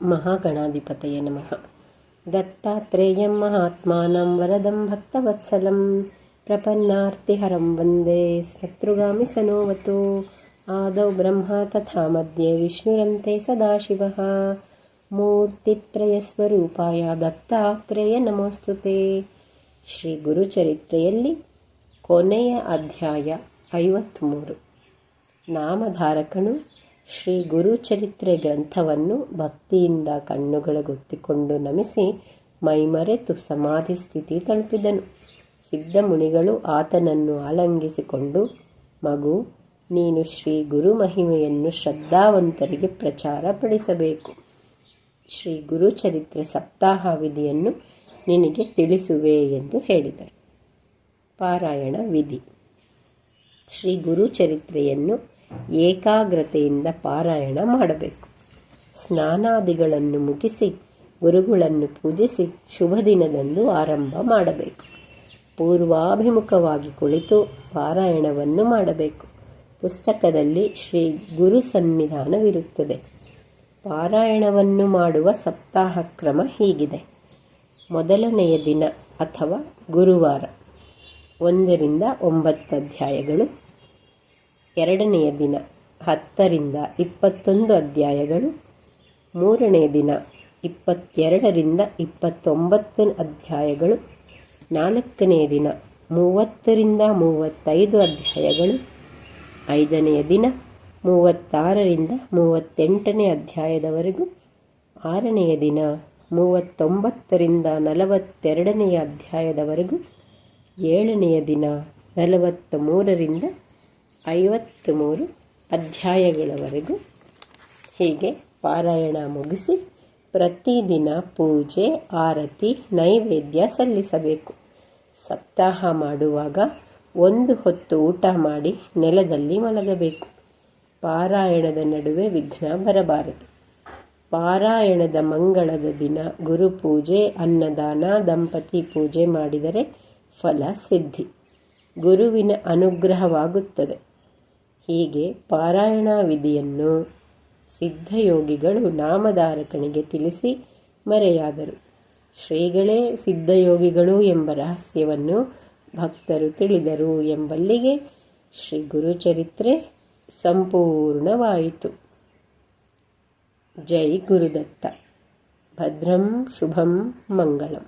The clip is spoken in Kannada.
महागणाधिपतये नमः दत्तात्रेयं महात्मानं वरदं भक्तवत्सलं प्रपन्नार्तिहरं वन्दे स्मतृगामि सनोवतु आदौ ब्रह्मा तथा मध्ये विष्णुरन्ते सदाशिवः ಮೂರ್ತಿತ್ರಯಸ್ವರೂಪಾಯ ದತ್ತಾತ್ರೇಯ ನಮೋಸ್ತುತೆ ಶ್ರೀ ಗುರುಚರಿತ್ರೆಯಲ್ಲಿ ಕೊನೆಯ ಅಧ್ಯಾಯ ಐವತ್ತ್ಮೂರು ನಾಮಧಾರಕನು ಶ್ರೀ ಗುರುಚರಿತ್ರೆ ಗ್ರಂಥವನ್ನು ಭಕ್ತಿಯಿಂದ ಕಣ್ಣುಗಳಗೊತ್ತಿಕೊಂಡು ನಮಿಸಿ ಮೈಮರೆತು ಸಮಾಧಿ ಸ್ಥಿತಿ ತಲುಪಿದನು. ಸಿದ್ಧಮುನಿಗಳು ಆತನನ್ನು ಆಲಂಗಿಸಿಕೊಂಡು, ಮಗು, ನೀನು ಶ್ರೀ ಗುರು ಮಹಿಮೆಯನ್ನು ಶ್ರದ್ಧಾವಂತರಿಗೆ ಪ್ರಚಾರಪಡಿಸಬೇಕು ಶ್ರೀ ಗುರುಚರಿತ್ರೆ ಸಪ್ತಾಹ ವಿಧಿಯನ್ನು ನಿನಗೆ ತಿಳಿಸುವೆ ಎಂದು ಹೇಳಿದರು. ಪಾರಾಯಣ ವಿಧಿ. ಶ್ರೀ ಗುರುಚರಿತ್ರೆಯನ್ನು ಏಕಾಗ್ರತೆಯಿಂದ ಪಾರಾಯಣ ಮಾಡಬೇಕು. ಸ್ನಾನಾದಿಗಳನ್ನು ಮುಗಿಸಿ, ಗುರುಗಳನ್ನು ಪೂಜಿಸಿ ಶುಭ ದಿನದಂದು ಆರಂಭ ಮಾಡಬೇಕು. ಪೂರ್ವಾಭಿಮುಖವಾಗಿ ಕುಳಿತು ಪಾರಾಯಣವನ್ನು ಮಾಡಬೇಕು. ಪುಸ್ತಕದಲ್ಲಿ ಶ್ರೀ ಗುರು ಸನ್ನಿಧಾನವಿರುತ್ತದೆ. ಪಾರಾಯಣವನ್ನು ಮಾಡುವ ಸಪ್ತಾಹ ಕ್ರಮ ಹೀಗಿದೆ. ಮೊದಲನೆಯ ದಿನ ಅಥವಾ ಗುರುವಾರ. ಒಂದರಿಂದ ಒಂಬತ್ತು ಅಧ್ಯಾಯಗಳು. ಎರಡನೆಯ ದಿನ, ಹತ್ತರಿಂದ ಇಪ್ಪತ್ತೊಂದು ಅಧ್ಯಾಯಗಳು. ಮೂರನೆಯ ದಿನ, ಇಪ್ಪತ್ತೆರಡರಿಂದ ಇಪ್ಪತ್ತೊಂಬತ್ತು ಅಧ್ಯಾಯಗಳು. ನಾಲ್ಕನೆಯ ದಿನ, ಮೂವತ್ತರಿಂದ ಮೂವತ್ತೈದು ಅಧ್ಯಾಯಗಳು. ಐದನೆಯ ದಿನ, ಮೂವತ್ತಾರರಿಂದ ಮೂವತ್ತೆಂಟನೇ ಅಧ್ಯಾಯದವರೆಗೂ. ಆರನೆಯ ದಿನ, ಮೂವತ್ತೊಂಬತ್ತರಿಂದ ನಲವತ್ತೆರಡನೆಯ ಅಧ್ಯಾಯದವರೆಗೂ. ಏಳನೆಯ ದಿನ ನಲವತ್ತ ಮೂರರಿಂದ ಐವತ್ತ್ಮೂರು ಅಧ್ಯಾಯಗಳವರೆಗೂ ಹೀಗೆ ಪಾರಾಯಣ ಮುಗಿಸಿ ಪ್ರತಿದಿನ ಪೂಜೆ, ಆರತಿ, ನೈವೇದ್ಯ ಸಲ್ಲಿಸಬೇಕು. ಸಪ್ತಾಹ ಮಾಡುವಾಗ ಒಂದು ಹೊತ್ತು ಊಟ ಮಾಡಿ ನೆಲದಲ್ಲಿ ಮಲಗಬೇಕು. ಪಾರಾಯಣದ ನಡುವೆ ವಿಘ್ನ ಬರಬಾರದು. ಪಾರಾಯಣದ ಮಂಗಳದ ದಿನ ಗುರುಪೂಜೆ ಅನ್ನದಾನ, ದಂಪತಿ ಪೂಜೆ ಮಾಡಿದರೆ ಫಲ ಸಿದ್ಧಿ. ಗುರುವಿನ ಅನುಗ್ರಹವಾಗುತ್ತದೆ. ಹೀಗೆ ಪಾರಾಯಣ ವಿಧಿಯನ್ನು ಸಿದ್ಧಯೋಗಿಗಳು ನಾಮಧಾರಕನಿಗೆ ತಿಳಿಸಿ ಮರೆಯಾದರು. ಶ್ರೀಗಳೇ ಸಿದ್ಧಯೋಗಿಗಳು ಎಂಬ ರಹಸ್ಯವನ್ನು ಭಕ್ತರು ತಿಳಿದರು ಎಂಬಲ್ಲಿಗೆ ಶ್ರೀ ಗುರುಚರಿತ್ರೆ ಸಂಪೂರ್ಣವಾಯಿತು. ಜೈ ಗುರುದತ್ತ. ಭದ್ರಂ ಶುಭಂ ಮಂಗಳಂ.